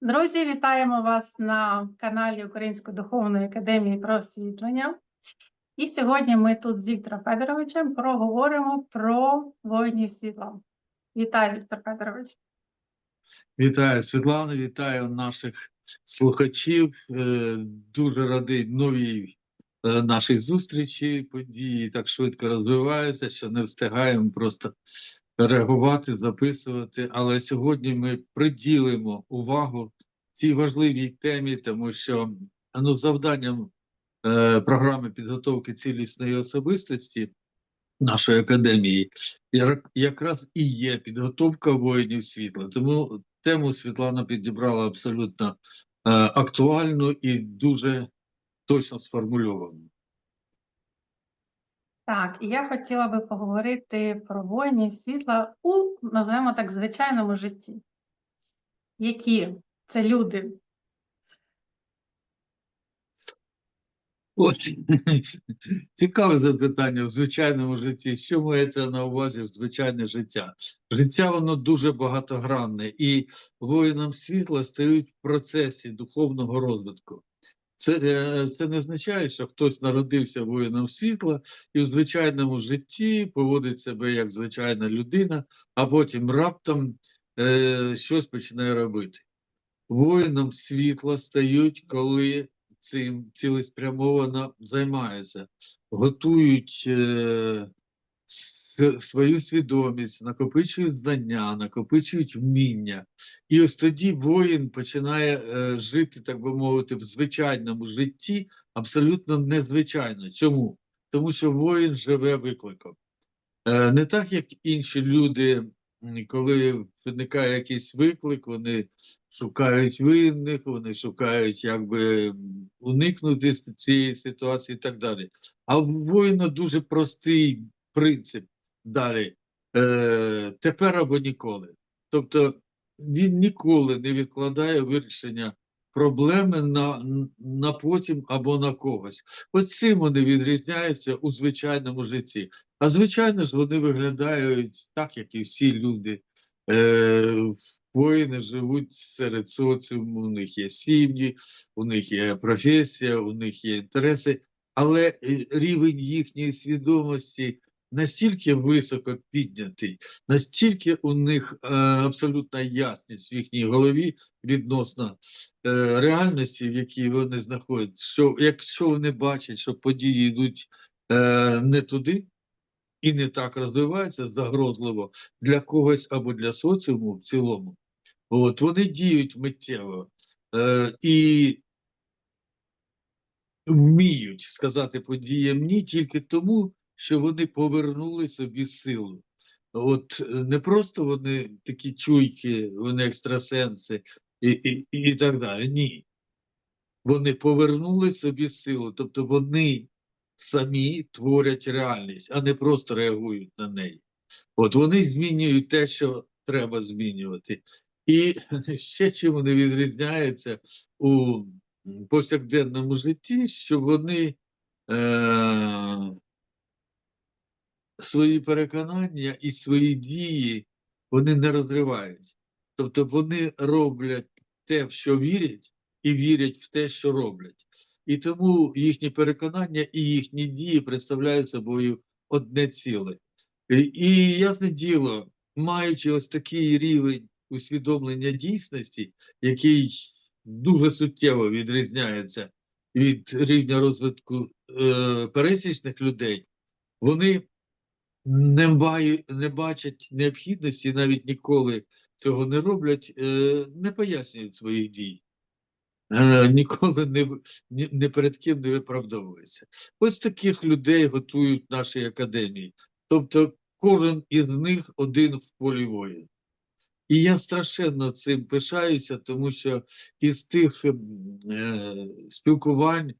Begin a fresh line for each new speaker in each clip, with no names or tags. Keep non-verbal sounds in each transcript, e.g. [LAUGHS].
Друзі, вітаємо вас на каналі Української духовної академії просвітлення. І сьогодні ми тут з Віктором Федоровичем проговоримо про воїнів світла. Вітаю, Віктор Федорович.
Вітаю Світлана, вітаю наших слухачів. Е, Дуже радий новій е, нашій зустрічі. Події так швидко розвиваються, що не встигаємо просто реагувати, записувати. Але сьогодні ми приділимо увагу цій важливій темі, тому що ну, завданням е, програми підготовки цілісної особистості нашої академії як- якраз і є підготовка воїнів світла. Тому тему Світлана підібрала абсолютно е, актуальну і дуже точно сформульовану.
Так, і я хотіла би поговорити про воїнів світла у, називаємо так, звичайному житті. Які це люди?
От [LAUGHS] цікаве запитання в звичайному житті. Що мається на увазі в звичайне життя? Життя воно дуже багатогранне, і воїнам світла стають в процесі духовного розвитку. Це, е, це не означає, що хтось народився воїном світла і в звичайному житті поводить себе як звичайна людина, а потім раптом е, щось починає робити. Воїном світла стають, коли цим цілеспрямовано займаються, готують е, свою свідомість, накопичують знання, накопичують вміння. І ось тоді воїн починає е, жити, так би мовити, в звичайному житті абсолютно незвичайно. Чому? Тому що воїн живе викликом. Е, Не так, як інші люди, коли виникає якийсь виклик, вони шукають винних, вони шукають, як би уникнути цієї ситуації і так далі. А в воїна дуже простий принцип далі. Е, тепер або ніколи. Тобто він ніколи не відкладає вирішення проблеми на, на потім або на когось. Ось цим вони відрізняються у звичайному житті. А звичайно ж, вони виглядають так, як і всі люди. Е, воїни живуть серед соціуму, у них є сім'ї, у них є професія, у них є інтереси, але е, рівень їхньої свідомості настільки високо піднятий, настільки у них е, абсолютна ясність в їхній голові відносно е, реальності, в якій вони знаходяться, що якщо вони бачать, що події йдуть е, не туди і не так розвиваються загрозливо для когось або для соціуму в цілому, от вони діють миттєво е, і вміють сказати подіям ні тільки тому, що вони повернули собі силу. От е, не просто вони такі чуйки, вони екстрасенси і, і, і так далі. Ні. Вони повернули собі силу, тобто вони самі творять реальність, а не просто реагують на неї. От вони змінюють те, що треба змінювати. І [LAUGHS] ще чим вони відрізняються у повсякденному житті, що вони е- свої переконання і свої дії вони не розривають. Тобто вони роблять те, в що вірять, і вірять в те, що роблять. І тому їхні переконання і їхні дії представляють собою одне ціле. І, і ясне діло, маючи ось такий рівень усвідомлення дійсності, який дуже суттєво відрізняється від рівня розвитку е, пересічних людей, вони не, баю, не бачать необхідності, навіть ніколи цього не роблять, е, не пояснюють своїх дій. Е, Ніколи не, не перед ким не виправдовується. Ось таких людей готують наші академії. Тобто кожен із них один в полі воїн. І я страшенно цим пишаюся, тому що із тих е, спілкувань,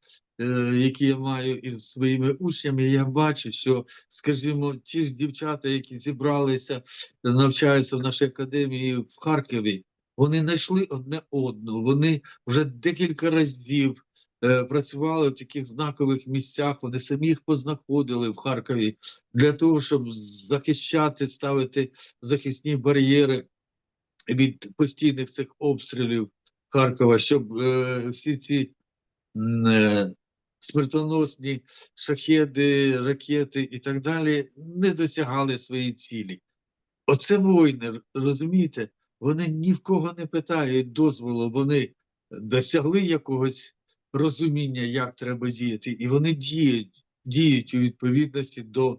які я маю із своїми учнями, я бачу, що, скажімо, ті ж дівчата, які зібралися, навчаються в нашій академії в Харкові, вони знайшли одне одного. Вони вже декілька разів е, працювали в таких знакових місцях. Вони самі їх познаходили в Харкові для того, щоб захищати, ставити захисні бар'єри від постійних цих обстрілів Харкова, щоб е, всі ці е, смертоносні шахеди, ракети і так далі не досягали своєї цілі. Оце воїни, розумієте, вони ні в кого не питають дозволу, вони досягли якогось розуміння, як треба діяти, і вони діють, діють у відповідності до е,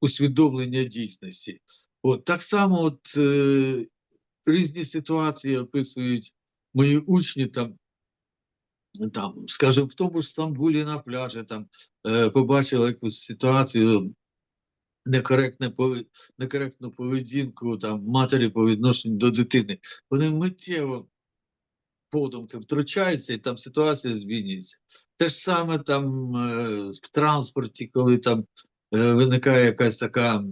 усвідомлення дійсності. От так само, от е, різні ситуації описують мої учні там. Там, скажімо, в тому ж Стамбулі на пляжі там е, побачили якусь ситуацію, некоректну поведінку там матері по відношенню до дитини. Вони миттєво подумки втручаються, і там ситуація змінюється. Те ж саме там е, в транспорті, коли там е, виникає якась така,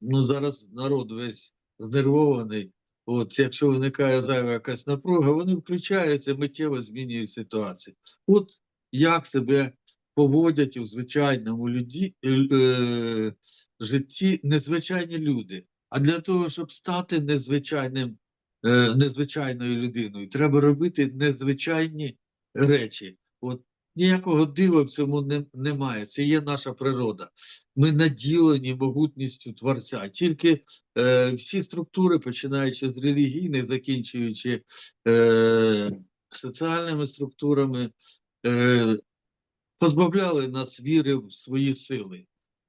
ну зараз народ весь знервований. От якщо виникає зайва якась напруга, вони включаються, миттєво змінюють ситуацію. От як себе поводять у звичайному люді, е, е, житті незвичайні люди. А для того, щоб стати незвичайним, е, незвичайною людиною, треба робити незвичайні речі. От ніякого дива в цьому не, немає. Це є наша природа. Ми наділені могутністю творця. Тільки е, всі структури, починаючи з релігійних, закінчуючи е, соціальними структурами, е, позбавляли нас віри в свої сили.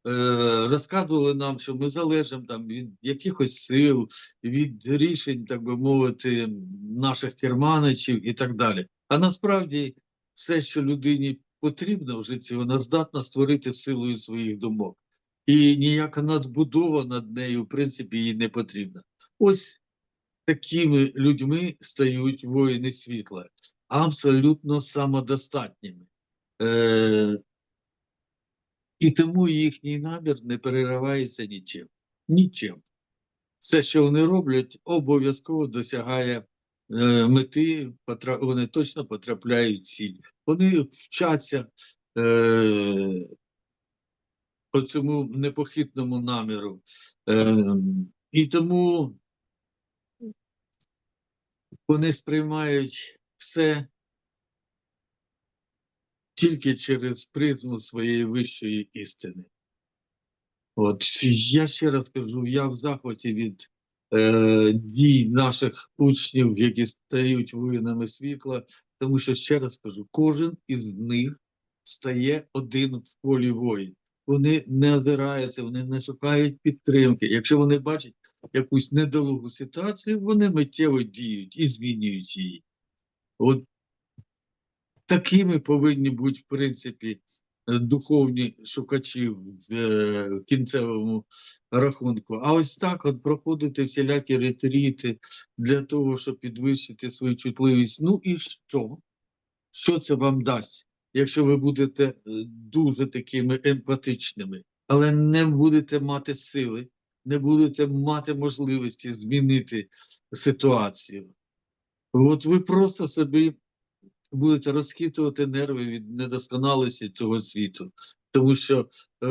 Е, розказували нам, що ми залежимо там від якихось сил, від рішень, так би мовити, наших керманичів і так далі. А насправді все, що людині потрібно в житті, вона здатна створити силою своїх думок. І ніяка надбудова над нею, в принципі, їй не потрібна. Ось такими людьми стають воїни світла, абсолютно самодостатніми. Е, і тому їхній намір не переривається нічим. Нічим. Все, що вони роблять, обов'язково досягає мети, вони точно потрапляють в ціль. Вони вчаться е, по цьому непохитному наміру. Е, і тому вони сприймають все тільки через призму своєї вищої істини. От я ще раз кажу, я в захваті від е, дій наших учнів, які стають воїнами світла, тому що ще раз кажу, кожен із них стає один в полі воїн. Вони не озираються, вони не шукають підтримки. Якщо вони бачать якусь недолугу ситуацію, вони миттєво діють і змінюють її. От такими повинні бути, в принципі, духовні шукачі в е, кінцевому рахунку. А ось так от проходити всілякі ретріти для того, щоб підвищити свою чутливість. Ну і що? Що це вам дасть, якщо ви будете е, дуже такими емпатичними, але не будете мати сили, не будете мати можливості змінити ситуацію? От ви просто собі будете розхитувати нерви від недосконалості цього світу, тому що е,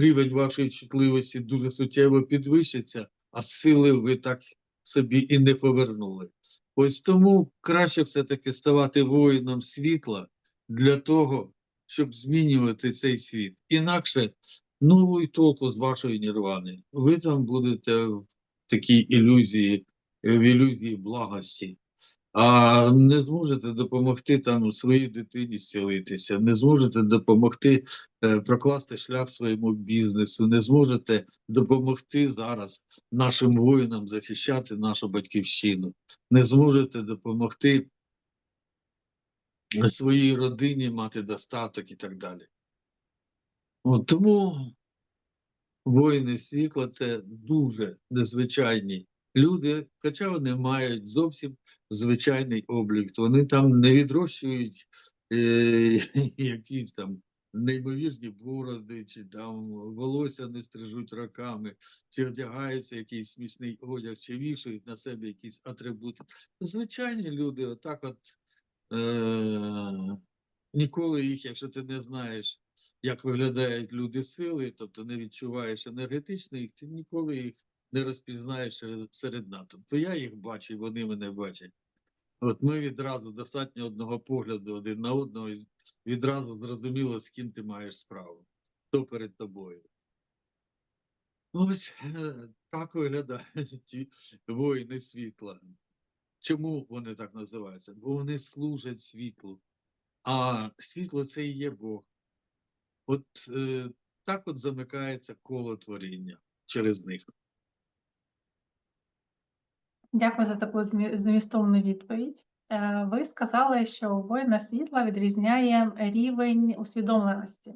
рівень вашої чутливості дуже суттєво підвищиться, а сили ви так собі і не повернули. Ось тому краще все-таки ставати воїном світла для того, щоб змінювати цей світ. Інакше, ну і толку з вашої нірвани. Ви там будете в такій ілюзії, в ілюзії благості а не зможете допомогти там своїй дитині зцілитися, не зможете допомогти е, прокласти шлях своєму бізнесу, не зможете допомогти зараз нашим воїнам захищати нашу батьківщину, не зможете допомогти своїй родині мати достаток і так далі. От тому воїни світла це дуже незвичайні люди, хоча вони мають зовсім звичайний облік. Вони там не відрощують е, [LAUGHS] якісь там неймовірні бороди, чи там волосся не стрижуть роками, чи одягаються якийсь смішний одяг, чи вішають на себе якісь атрибути. Звичайні люди, отак от е, ніколи їх, якщо ти не знаєш, як виглядають люди сили, тобто не відчуваєш енергетично їх, ти ніколи їх не розпізнаєш серед- НАТО. То я їх бачу, і вони мене бачать. От ми відразу достатньо одного погляду один на одного, і відразу зрозуміло, з ким ти маєш справу, хто перед тобою. Ну, Ось е, так виглядають ті воїни світла. Чому вони так називаються? Бо вони служать світлу. А світло це і є Бог. От е, так от замикається коло творіння через них.
Дякую за таку змістовну відповідь. Е, Ви сказали, що воїна світла відрізняє рівень усвідомленості.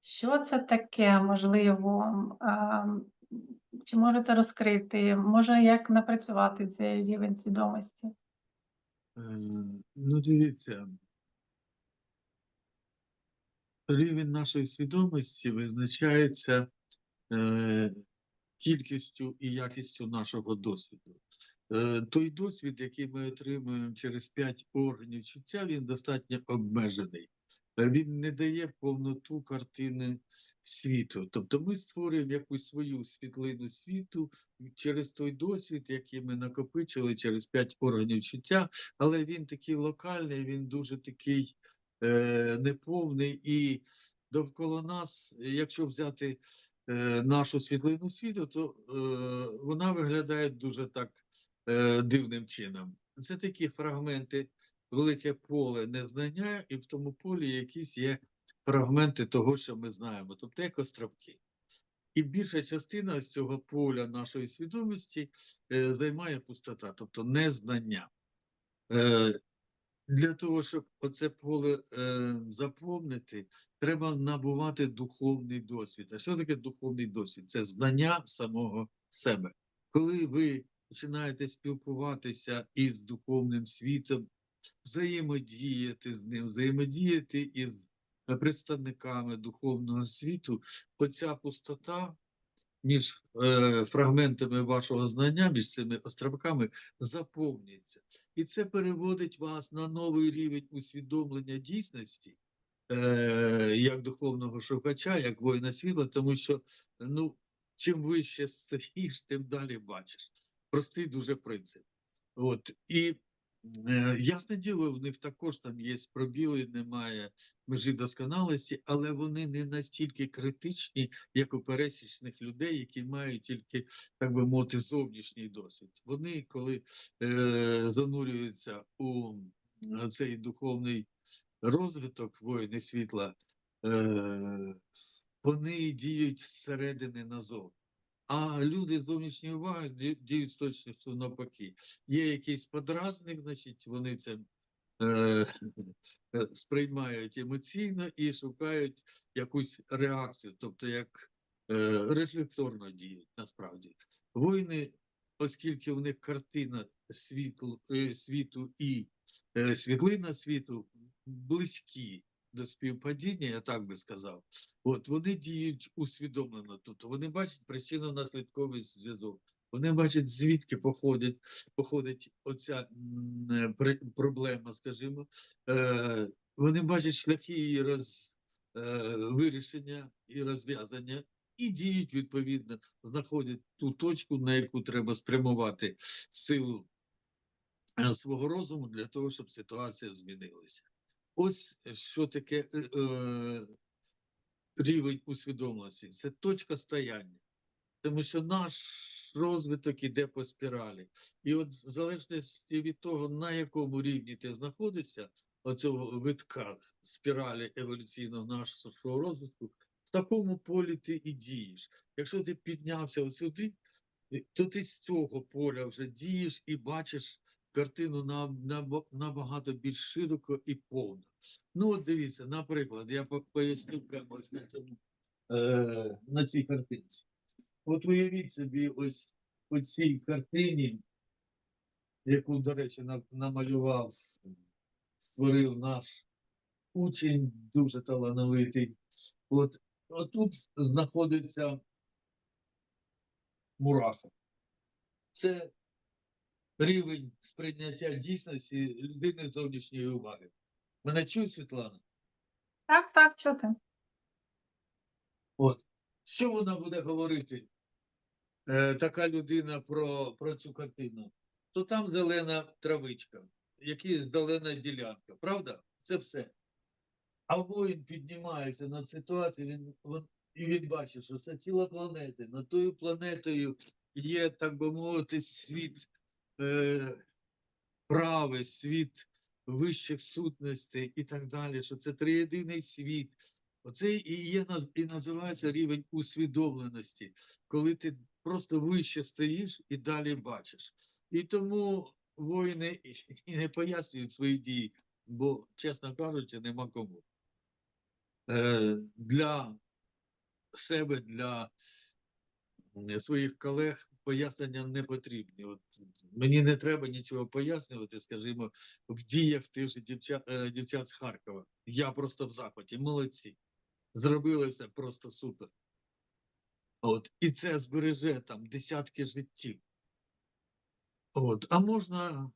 Що це таке, можливо? Чи можете розкрити? Може, як напрацювати цей рівень свідомості?
Е, Ну, дивіться. Рівень нашої свідомості визначається е, кількістю і якістю нашого досвіду. Е, той досвід, який ми отримуємо через п'ять органів чуття, він достатньо обмежений. Е, Він не дає повноту картини світу. Тобто ми створюємо якусь свою світлину світу через той досвід, який ми накопичили через п'ять органів чуття, але він такий локальний, він дуже такий е, неповний і довкола нас, якщо взяти е, нашу світлину світу, то е, вона виглядає дуже так е, дивним чином. Це такі фрагменти, велике поле незнання, і в тому полі якісь є фрагменти того, що ми знаємо, тобто як островки. І більша частина з цього поля нашої свідомості е, займає пустота, тобто незнання. Е, для того, щоб оце поле заповнити, треба набувати духовний досвід. А що таке духовний досвід? Це знання самого себе. Коли ви починаєте спілкуватися із духовним світом, взаємодіяти з ним, взаємодіяти із представниками духовного світу, оця пустота між е, фрагментами вашого знання, між цими островками, заповнюється. І це переводить вас на новий рівень усвідомлення дійсності, е, як духовного шукача, як воїна світла, тому що ну, чим вище стоїш, тим далі бачиш. Простий дуже принцип. От. І е, ясне діло, в них також там є пробіли, немає межі досконалості, але вони не настільки критичні, як у пересічних людей, які мають тільки, так би мовити, зовнішній досвід. Вони, коли е, занурюються у цей духовний розвиток воїни світла, е, вони діють зсередини назовні. А люди зовнішньої уваги ді- діють з точністю навпаки. Є якийсь подразник, значить, вони це е, [LAUGHS] сприймають емоційно і шукають якусь реакцію, тобто як е, рефлекторно діють насправді. Воїни, оскільки в них картина світу, е, світу і е, світлина світу близькі до співпадіння, я так би сказав. От вони діють усвідомлено, тобто вони бачать причинно-наслідковий зв'язок. Вони бачать, звідки походить, походить оця е, проблема, скажімо. Е, вони бачать шляхи її роз, е, вирішення і розв'язання, і діють відповідно, знаходять ту точку, на яку треба спрямувати силу е, свого розуму для того, щоб ситуація змінилася. Ось що таке е, е, рівень усвідомленості. Це точка стояння. Тому що наш розвиток іде по спіралі. І от в залежності від того, на якому рівні ти знаходишся, оцього витка спіралі еволюційного нашого розвитку, в такому полі ти і дієш. Якщо ти піднявся сюди, то ти з цього поля вже дієш і бачиш картину на, на, набагато більш широко і повно. Ну, от дивіться, наприклад, я поясню прямо ось на цьому е, на цій картинці. От уявіть собі, ось по цій картині, яку, до речі, намалював, створив наш учень, дуже талановитий. От отут знаходиться мураха. Це рівень сприйняття дійсності людини зовнішньої уваги. Мене чує Світлана?
Так, так, чути.
От. Що вона буде говорити, е, така людина про, про цю картину? То там зелена травичка. які зелена ділянка, правда? Це все. А воїн піднімається над ситуацією, він, він, і він бачить, що це ціла планета. Над тою планетою є, так би мовити, світ е, правий, світ вищих сутностей і так далі, що це триєдиний світ. Оце і є і називається рівень усвідомленості, коли ти просто вище стоїш і далі бачиш. І тому воїни і- не пояснюють свої дії, бо, чесно кажучи, нема кому. Е, для себе, для своїх колег пояснення не потрібні. От мені не треба нічого пояснювати, скажімо, в діях тих же дівчат, е, дівчат з Харкова. Я просто в захваті. Молодці. Зробили все просто супер. От, і це збереже там десятки життів. От, а можна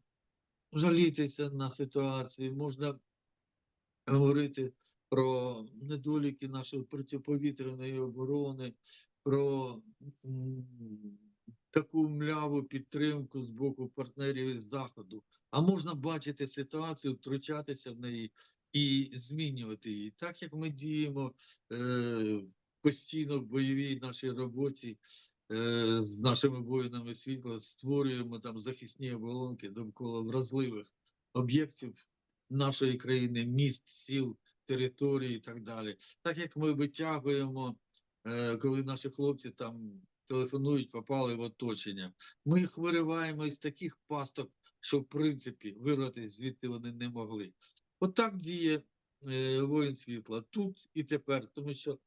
жалітися на ситуацію, можна говорити про недоліки нашої протиповітряної оборони, про таку мляву підтримку з боку партнерів із Заходу. А можна бачити ситуацію, втручатися в неї і змінювати її. Так як ми діємо е, постійно в бойовій нашій роботі е, з нашими воїнами світла, створюємо там захисні оболонки довкола вразливих об'єктів нашої країни, міст, сіл, території і так далі. Так як ми витягуємо, коли наші хлопці там телефонують, попали в оточення, ми їх із таких пасток, що в принципі вирвати звідти вони не могли. Отак діє е, воїн світла тут і тепер, тому що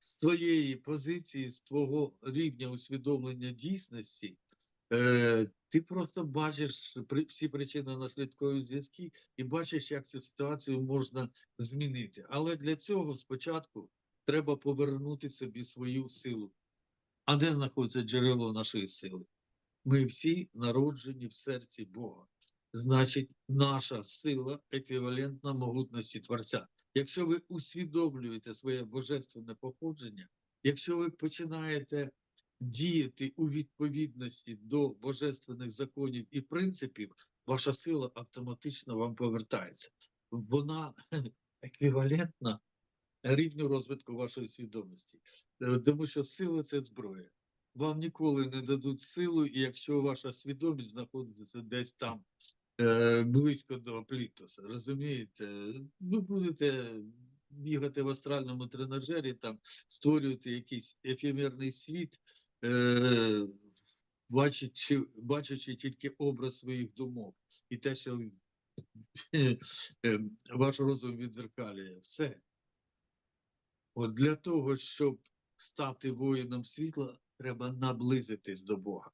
з твоєї позиції, з твого рівня усвідомлення дійсності, е, ти просто бачиш всі причинно-наслідкові зв'язки і бачиш, як цю ситуацію можна змінити. Але для цього спочатку треба повернути собі свою силу. А де знаходиться джерело нашої сили? Ми всі народжені в серці Бога. Значить, наша сила еквівалентна могутності Творця. Якщо ви усвідомлюєте своє божественне походження, якщо ви починаєте діяти у відповідності до божественних законів і принципів, ваша сила автоматично вам повертається. Вона [LAUGHS] еквівалентна рівню розвитку вашої свідомості, Е, тому що сила це зброя. Вам ніколи не дадуть силу, і якщо ваша свідомість знаходиться десь там е, близько до плінтуса, розумієте, ви будете бігати в астральному тренажері, там створювати якийсь ефемерний світ, е, бачачи, бачачи тільки образ своїх думок і те, що ваш розум відзеркалює. Все. От для того, щоб стати воїном світла, треба наблизитись до Бога.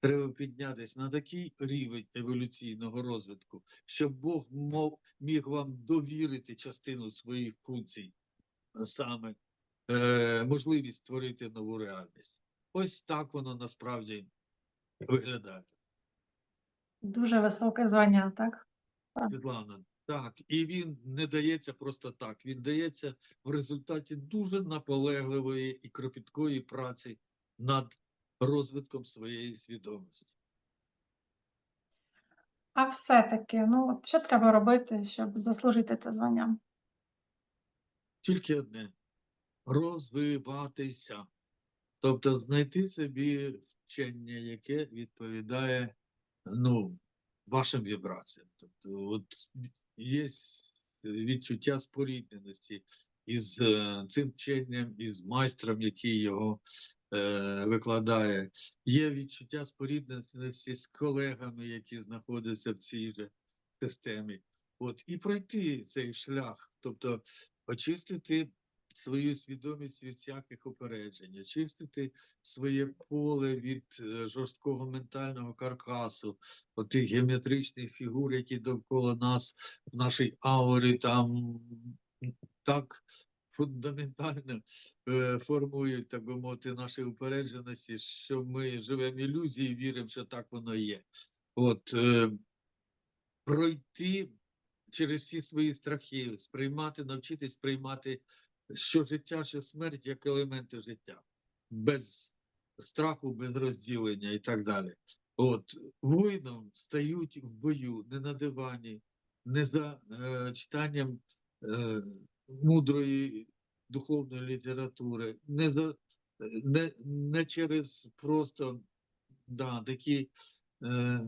Треба піднятися на такий рівень еволюційного розвитку, щоб Бог мов, міг вам довірити частину своїх функцій, саме е, можливість створити нову реальність. Ось так воно насправді виглядає.
Дуже високе звання, так? Так.
Світлана, так, і він не дається просто так. Він дається в результаті дуже наполегливої і кропіткої праці над розвитком своєї свідомості.
А все-таки, ну що треба робити, щоб заслужити це звання?
Тільки одне розвиватися. Тобто знайти собі вчення, яке відповідає ну, вашим вібраціям. Тобто, от є відчуття спорідненості із е, цим вченням, із майстром, який його е, викладає. Є відчуття спорідненості з колегами, які знаходяться в цій же системі. От, і пройти цей шлях, тобто очистити свою свідомість від всяких упереджень, очистити своє поле від е, жорсткого ментального каркасу, отих геометричних фігур, які довкола нас в нашій аурі там так фундаментально е, формують, так би мовити, наші упередженості, що ми живемо ілюзії, віримо, що так воно є. От е, пройти через всі свої страхи, сприймати, навчитись сприймати що життя, що смерть як елементи життя, без страху, без розділення і так далі. От воїном стають в бою не на дивані, не за е, читанням е, мудрої духовної літератури, не за не, не через просто да, такі е,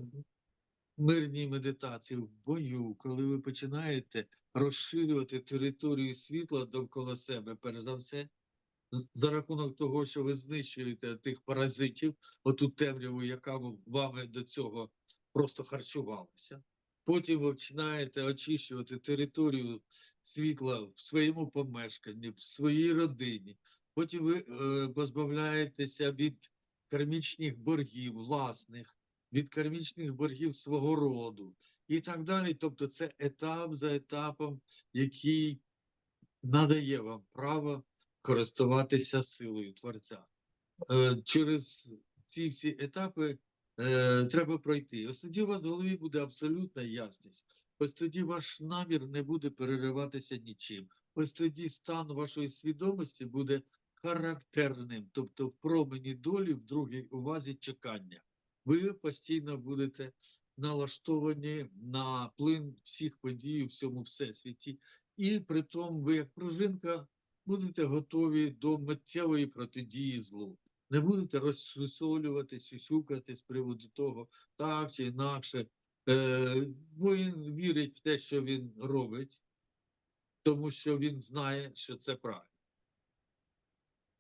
мирні медитації в бою, коли ви починаєте розширювати територію світла довкола себе, перш за все, за рахунок того, що ви знищуєте тих паразитів, оту темряву, яка вами до цього просто харчувалася. Потім ви починаєте очищувати територію світла в своєму помешканні, в своїй родині. Потім ви е, позбавляєтеся від кармічних боргів власних, від кармічних боргів свого роду і так далі. Тобто, це етап за етапом, який надає вам право користуватися силою Творця. Е, Через ці всі етапи е, треба пройти. Ось тоді у вас в голові буде абсолютна ясність. Ось тоді ваш намір не буде перериватися нічим. Ось тоді стан вашої свідомості буде характерним, тобто в промені долі в другій увазі чекання. Ви постійно будете налаштовані на плин всіх подій у всьому всесвіті, і при тому ви, як пружинка, будете готові до миттєвої протидії злу. Не будете розсусолювати, сюсюкати з приводу того, так чи інакше. Е, воїн вірить в те, що він робить, тому що він знає, що це правильно.